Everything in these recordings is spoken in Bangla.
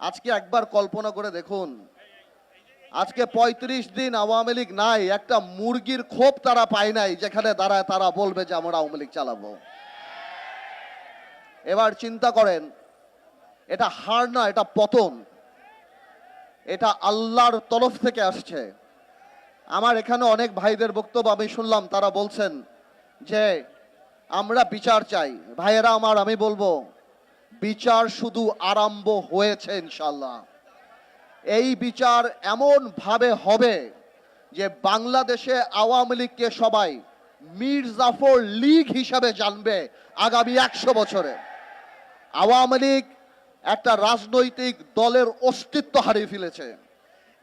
আজকে একবার কল্পনা করে দেখুন। আজকে ৩৫ দিন আওয়ামী লীগ নাই, একটা মুরগির খোপ তারা পায় নাই, যেখানে দাঁড়ায় তারা বলবে যে আমরা আওয়ামী লীগ চালাবো। এবার চিন্তা করেন, এটা হার না, এটা পতন। এটা আল্লাহর তরফ থেকে আসছে। আমার এখানে অনেক ভাইদের বক্তব্য আমি শুনলাম, তারা বলছেন যে, আমরা বিচার চাই। ভাইয়েরা আমার, আমি বলব বিচার শুধু আরম্ভ হয়েছে ইনশাল্লাহ এই বিচার এমন ভাবে হবে যে বাংলাদেশে আওয়ামী লীগকে সবাই মীর জাফর লীগ হিসাবে জানবে আগামী একশো বছরে। আওয়ামী লীগ একটা রাজনৈতিক দলের অস্তিত্ব হারিয়ে ফেলেছে।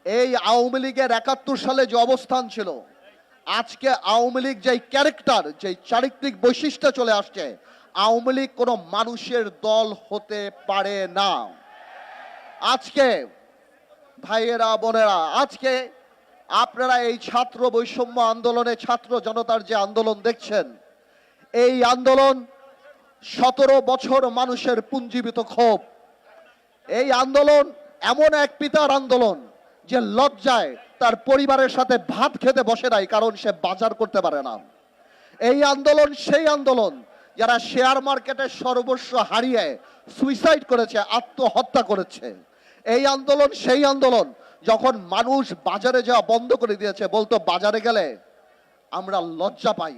এই আওয়ামী লীগের একাত্তর সালে যে অবস্থান ছিল, আজকে আওয়ামী লীগ যেই ক্যারেক্টার, যেই চারিত্রিক বৈশিষ্ট্য চলে আসছে আওয়ামী লীগ কোনো মানুষের দল হতে পারে না। আজকে ভাইয়েরা, বোনেরা, আজকে আপনারা এই ছাত্র বৈষম্য আন্দোলনে, ছাত্র জনতার যে আন্দোলন দেখছেন, এই আন্দোলন সতেরো বছর মানুষের পুঞ্জীবিত ক্ষোভ। এই আন্দোলন এমন এক পিতার আন্দোলন যে লজ্জায় তার পরিবারের সাথে ভাত খেতে বসে নাই, কারণ সে বাজার করতে পারে না। এই আন্দোলন সেই আন্দোলন যারা শেয়ার মার্কেটে সর্বস্ব হারিয়ে সুইসাইড করেছে, আত্মহত্যা করেছে। এই আন্দোলন, সেই আন্দোলন যখন মানুষ বাজারে যাওয়া বন্ধ করে দিয়েছে, বলতো বাজারে গেলে আমরা লজ্জা পাই।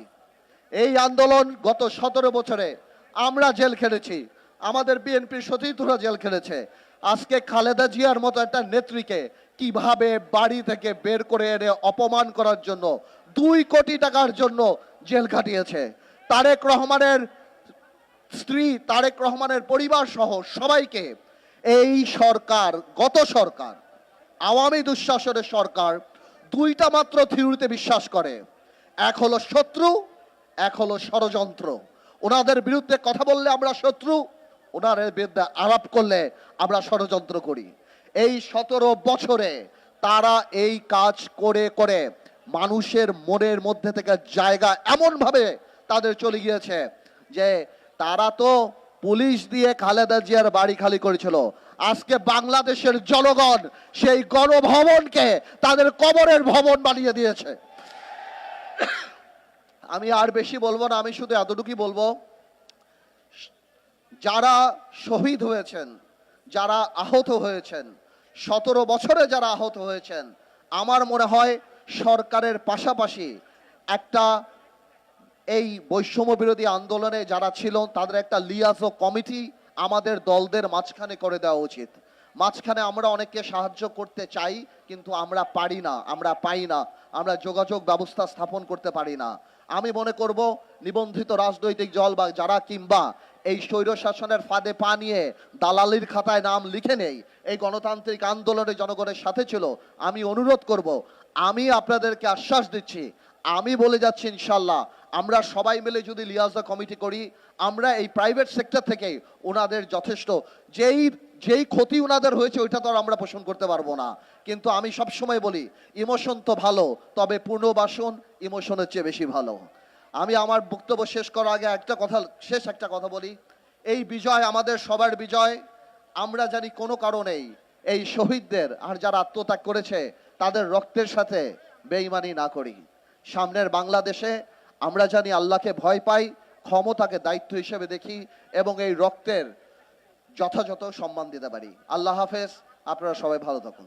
এই আন্দোলন গত সতেরো বছরে আমরা জেল খেলেছি আমাদের বিএনপির সতীর্থরা জেল খেলেছে আজকে খালেদা জিয়ার মতো একটা নেত্রীকে কীভাবে বাড়ি থেকে বের করে এনে অপমান করার জন্য দুই কোটি টাকার জন্য জেল খাটিয়েছে। তারেক রহমানের স্ত্রী, তারেক রহমানের পরিবার সহ সবাইকে এই সরকার, গত সরকার, আওয়ামী দুঃশাসনের সরকার দুইটা মাত্র থিওরিতে বিশ্বাস করে। এক হলো শত্রু, এক হলো ষড়যন্ত্র। ওনাদের বিরুদ্ধে কথা বললে আমরা শত্রু, ওনাদের বিরুদ্ধে আলাপ করলে আমরা ষড়যন্ত্র করি। এই সতেরো বছরে তারা এই কাজ করে করে মানুষের মনের মধ্যে থেকে জায়গা এমনভাবে তাদের চলে গিয়েছে যে তারা তো পুলিশ দিয়ে খালেদা জিয়ার বাড়ি খালি করেছিল। আজকে বাংলাদেশের জনগণ সেই গণভবনকে তাদের কবরের ভবন বানিয়ে দিয়েছে। আমি আর বেশি বলব না, আমি শুধু এতটুকুই বলব, যারা শহীদ হয়েছেন, যারা আহত হয়েছেন, সতেরো বছরে যারা আহত হয়েছেন, আমার মনে হয় সরকারের পাশাপাশি একটা এই বৈষম্য বিরোধী আন্দোলনে যারা ছিল তাদের একটা লিয়াজো কমিটি আমাদের দলদের মাঝখানে করে দেওয়া উচিত। মাঝখানে আমরা অনেককে সাহায্য করতে চাই, কিন্তু আমরা পারি না, আমরা পাই না, আমরা যোগাযোগ ব্যবস্থা স্থাপন করতে পারি না। আমি মনে করব, নিবন্ধিত রাজনৈতিক দল বা যারা কিংবা এই স্বৈর শাসনের ফাঁদে পা নিয়ে দালালির খাতায় নাম লিখে নেই, এই গণতান্ত্রিক আন্দোলনে জনগণের সাথে ছিল, আমি অনুরোধ করব, আমি আপনাদেরকে আশ্বাস দিচ্ছি, আমি বলে যাচ্ছি ইনশাল্লাহ আমরা সবাই মিলে যদি লিয়াজা কমিটি করি, আমরা এই প্রাইভেট সেক্টর থেকে ওনাদের যথেষ্ট। যেই যেই ক্ষতি ওনাদের হয়েছে, ওইটা তো আর আমরা পোষণ করতে পারব না। কিন্তু আমি সবসময় বলি, ইমোশন তো ভালো, তবে পুনর্বাসন ইমোশনের চেয়ে বেশি ভালো। আমি আমার বক্তব্য শেষ করার আগে একটা কথা, শেষ একটা কথা বলি। এই বিজয় আমাদের সবার বিজয়। আমরা জানি কোনো কারণেই এই শহীদদের আর যারা আত্মত্যাগ করেছে, তাদের রক্তের সাথে বেইমানি না করি। সামনের বাংলাদেশে আমরা জানি আল্লাহকে ভয় পাই, ক্ষমতাকে দায়িত্ব হিসেবে দেখি এবং এই রক্তের যথাযথ সম্মান দিতে পারি। আল্লাহ হাফেজ, আপনারা সবাই ভালো থাকুন।